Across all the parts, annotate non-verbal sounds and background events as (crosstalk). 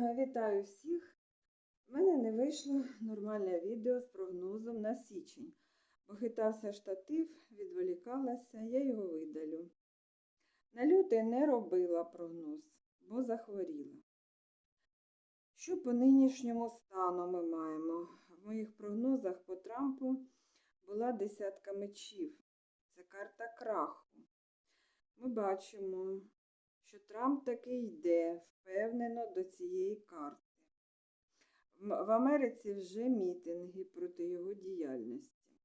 Е, Вітаю всіх! У мене не вийшло нормальне відео з прогнозом на січень. Похитався штатив, відволікалася, я його видалю. На лютий не робила прогноз, бо захворіла. Що по нинішньому стану ми маємо? В моїх прогнозах по Трампу була десятка мечів. Це карта краху. Ми бачимо, що Трамп таки йде впевнено до цієї карти. В Америці вже мітинги проти його діяльності.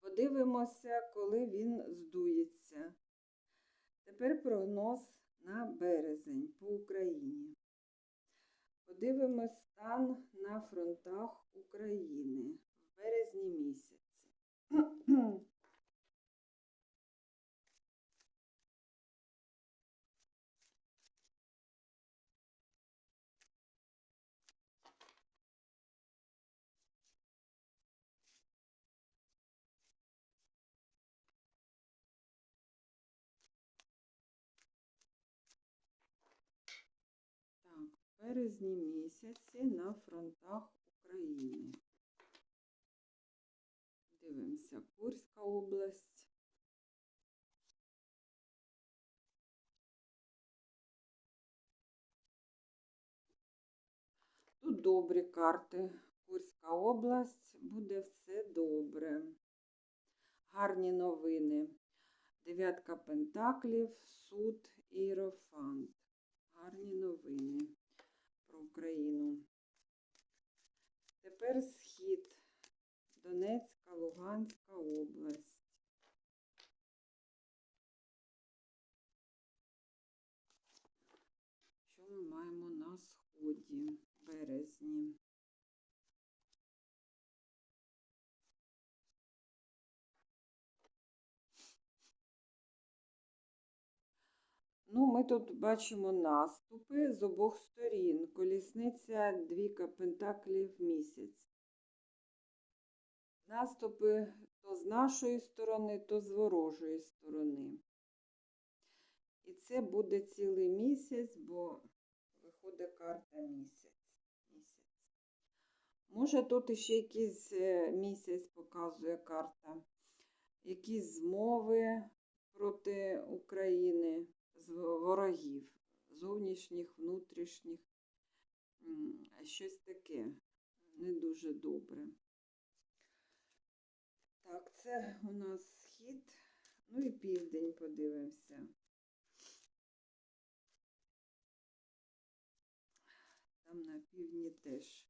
Подивимося, коли він здується. Тепер прогноз на березень по Україні. Подивимось стан на фронтах України в березні місяці. (clears throat) березні місяці на фронтах України. Дивимося, Курська область. Тут добрі карти. Курська область, буде все добре. Гарні новини. Дев'ятка пентаклів, суд і Іерофант. Гарні новини Україну. Тепер схід. Донецька, Луганська область. Що ми маємо на сході березні? Ну, ми тут бачимо наступи з обох сторін. Колісниця двіка пентаклів місяць. Наступи то з нашої сторони, то з ворожої сторони. І це буде цілий місяць, бо виходить карта місяць. місяць. Може, тут іще якийсь е, місяць показує карта, якісь змови проти України ворогів, зовнішніх, внутрішніх, щось таке не дуже добре. Так, це у нас схід, ну і південь подивимося. Там на півдні теж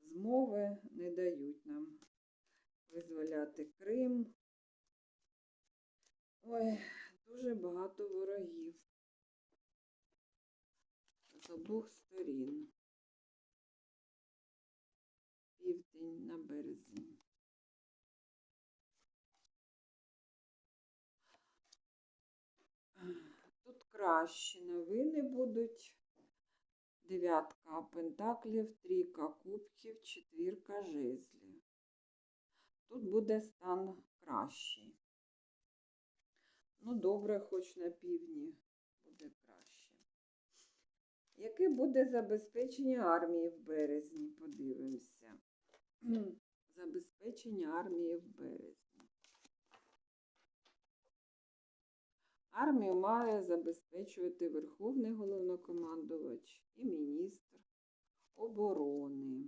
змови не дають нам визволяти Крим. Ой, дуже багато ворогів з обох сторін. Південь на березні. Тут кращі новини будуть. Дев'ятка пентаклів, трійка кубків, четвірка жезлів. Тут буде стан кращий. Ну, добре, хоч на півдні буде краще. Яке буде забезпечення армії в березні? Подивимося. (clears throat) Забезпечення армії в березні. Армію має забезпечувати Верховний головнокомандувач і міністр оборони.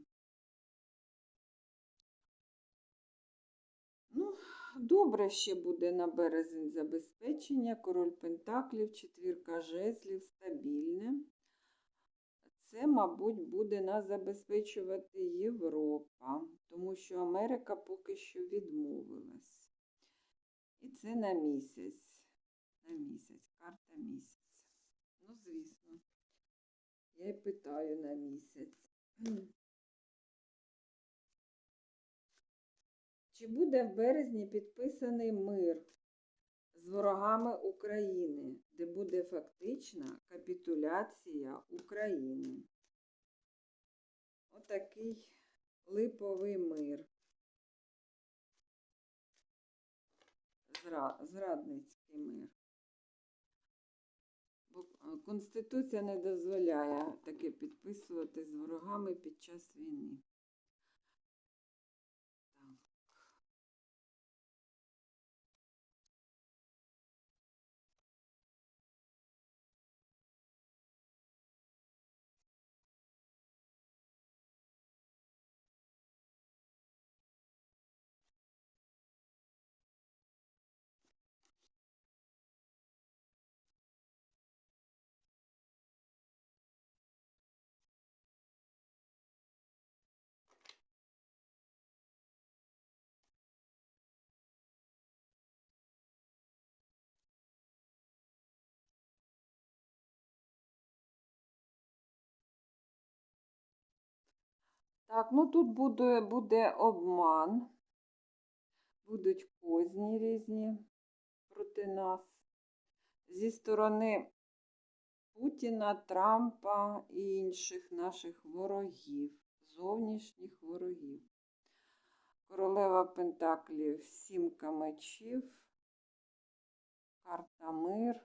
Добре ще буде на березень забезпечення, король Пентаклів, четвірка жезлів, стабільне. Це, мабуть, буде нас забезпечувати Європа, тому що Америка поки що відмовилась. І це на місяць. На місяць, карта місяць. Ну, звісно, я й питаю на місяць. Чи буде в березні підписаний мир з ворогами України, де буде фактична капітуляція України? Отакий липовий мир. Зрадницький мир. Бо, Конституція не дозволяє таке підписувати з ворогами під час війни. Так, ну тут буде, буде обман, будуть козні різні проти нас. Зі сторони Путіна, Трампа і інших наших ворогів, зовнішніх ворогів. Королева Пентаклів, сімка мечів, карта мир,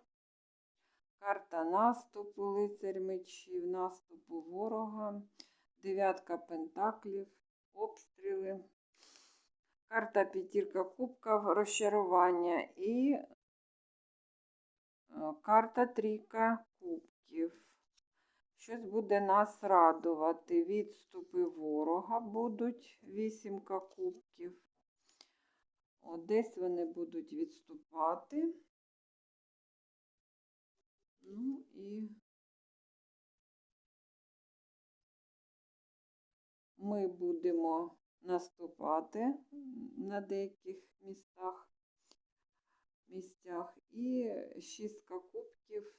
карта наступу, лицарь мечів, наступу ворога, дев'ятка пентаклів, обстріли, карта п'ятірка кубка, розчарування і е, карта трійка кубків. Щось буде нас радувати. Відступи ворога будуть, вісімка кубків. О, десь вони будуть відступати. Ну і ми будемо наступати на деяких містах, місцях. І шістка кубків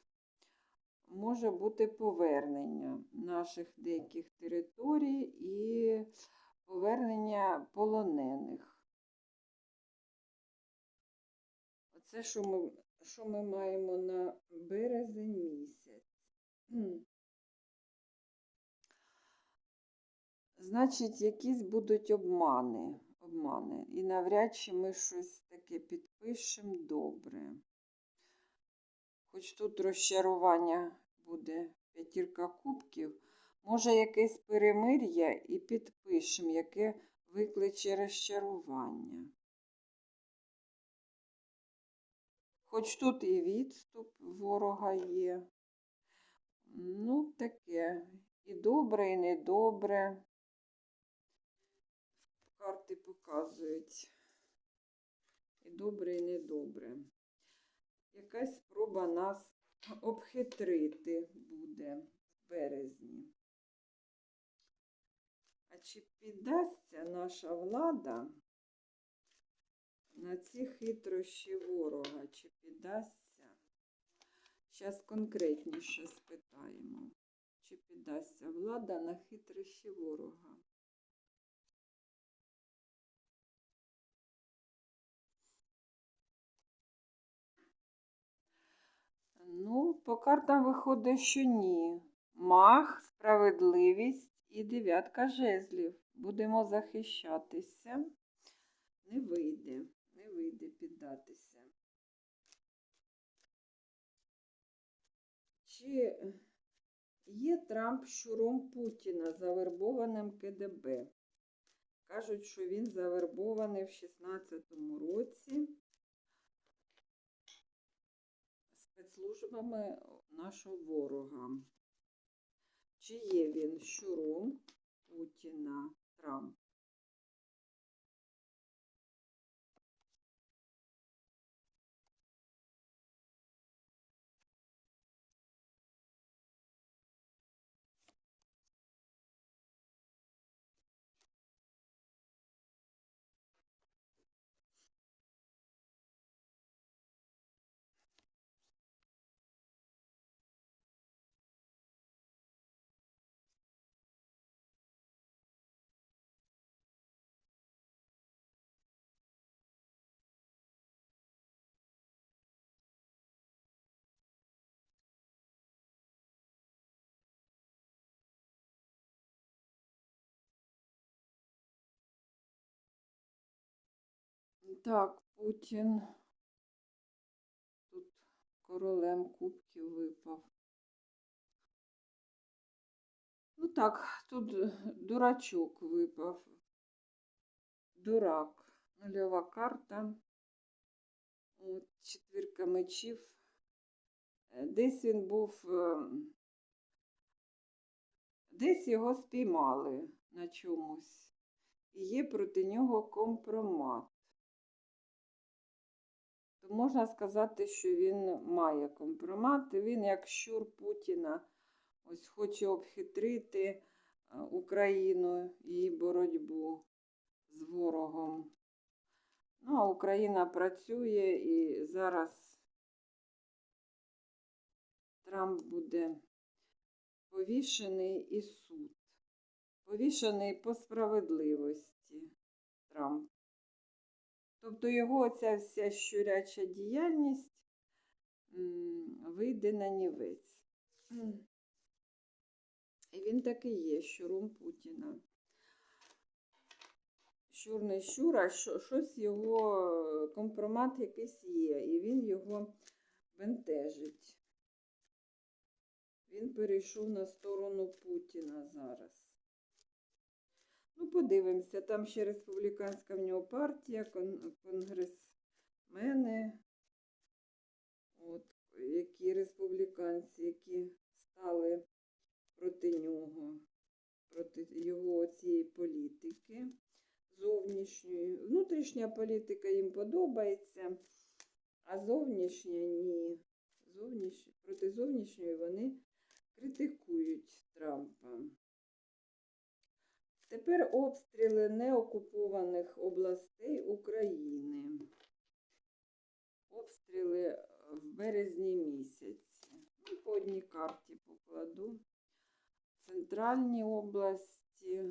може бути повернення наших деяких територій і повернення полонених. Оце, що ми, що ми маємо на березень місяць. Значить, якісь будуть обмани, обмани. І навряд чи ми щось таке підпишемо добре. Хоч тут розчарування буде п'ятірка кубків, може якесь перемир'я і підпишемо, яке викличе розчарування. Хоч тут і відступ ворога є. Ну, таке. І добре, і недобре. Карти показують. І добре, і недобре. Якась спроба нас обхитрити буде в березні. А чи піддасться наша влада на ці хитрощі ворога? Чи піддасться? Зараз конкретніше спитаємо. Чи піддасться влада на хитрощі ворога? Ну, по картам виходить, що ні. Мах, справедливість і дев'ятка жезлів. Будемо захищатися. Не вийде, не вийде піддатися. Чи є Трамп щуром Путіна, завербованим КДБ? Кажуть, що він завербований в 16-му році. Спецслужбами нашого ворога. Чи є він щуром Путіна Трамп? Так, Путін тут королем кубків випав. Ну так, тут дурачок випав. Дурак. Нульова карта. От, четвірка мечів. Е, Десь він був. е, Десь його спіймали на чомусь. І є проти нього компромат. То можна сказати, що він має компромат. Він, як щур Путіна, ось хоче обхитрити е, Україну і боротьбу з ворогом. Ну, а Україна працює і зараз Трамп буде повішений і суд. Повішений по справедливості Трамп. Тобто його оця вся щуряча діяльність вийде на нівець. І він таки є щуром Путіна. Щур не щур, а що- щось його е, компромат якийсь є, і він його бентежить. Він перейшов на сторону Путіна зараз. Ну, подивимося, там ще республіканська в нього партія, кон- конгресмени, от, які республіканці, які стали проти нього, проти його цієї політики зовнішньої. Внутрішня політика їм подобається, а зовнішня ні. Зовніш... Проти зовнішньої вони критикують Трампа. Тепер обстріли неокупованих областей України. Обстріли в березні місяці. Ну, по одній карті покладу. Центральні області,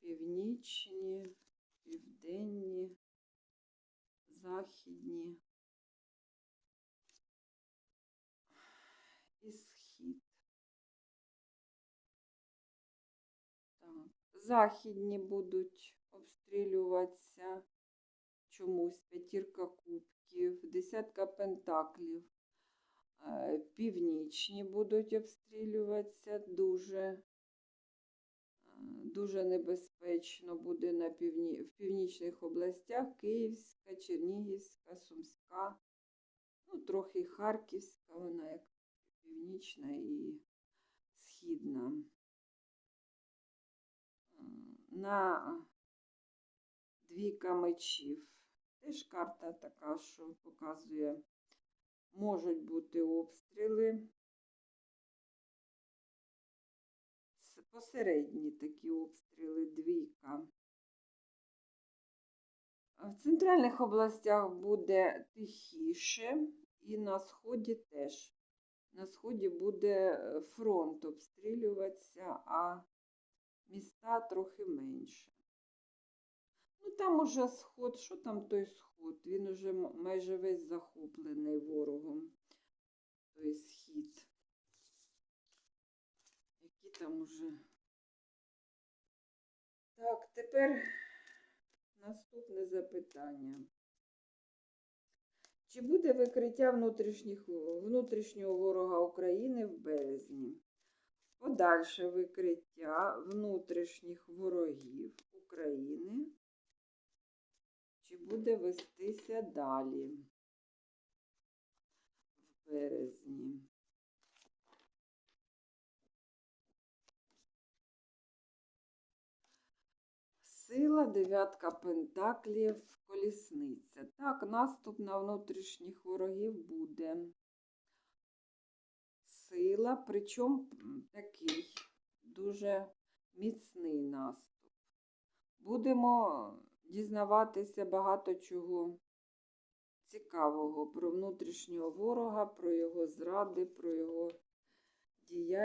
північні, південні, західні і схід. Так. Західні будуть обстрілюватися чомусь п'ятірка кубків, десятка пентаклів. Е, Північні будуть обстрілюватися дуже, е, дуже небезпечно буде на півні... в північних областях Київська, Чернігівська, Сумська, ну, трохи Харківська, вона як північна і східна. На двійка мечів. Теж карта така, що показує, можуть бути обстріли. Посередні такі обстріли, двійка. В центральних областях буде тихіше, і на сході теж. На сході буде е, фронт обстрілюватися, а міста трохи менше. Ну, там уже сход, що там той сход? Він уже майже весь захоплений ворогом. Той схід. Які там уже. Так, тепер наступне запитання. Чи буде викриття внутрішнього ворога України в березні? Подальше викриття внутрішніх ворогів України. Чи буде вестися далі в березні? Сила, дев'ятка пентаклів, колісниця. Так, наступ на внутрішніх ворогів буде. Сила, причому такий дуже міцний наступ. Будемо дізнаватися багато чого цікавого про внутрішнього ворога, про його зради, про його діяльність.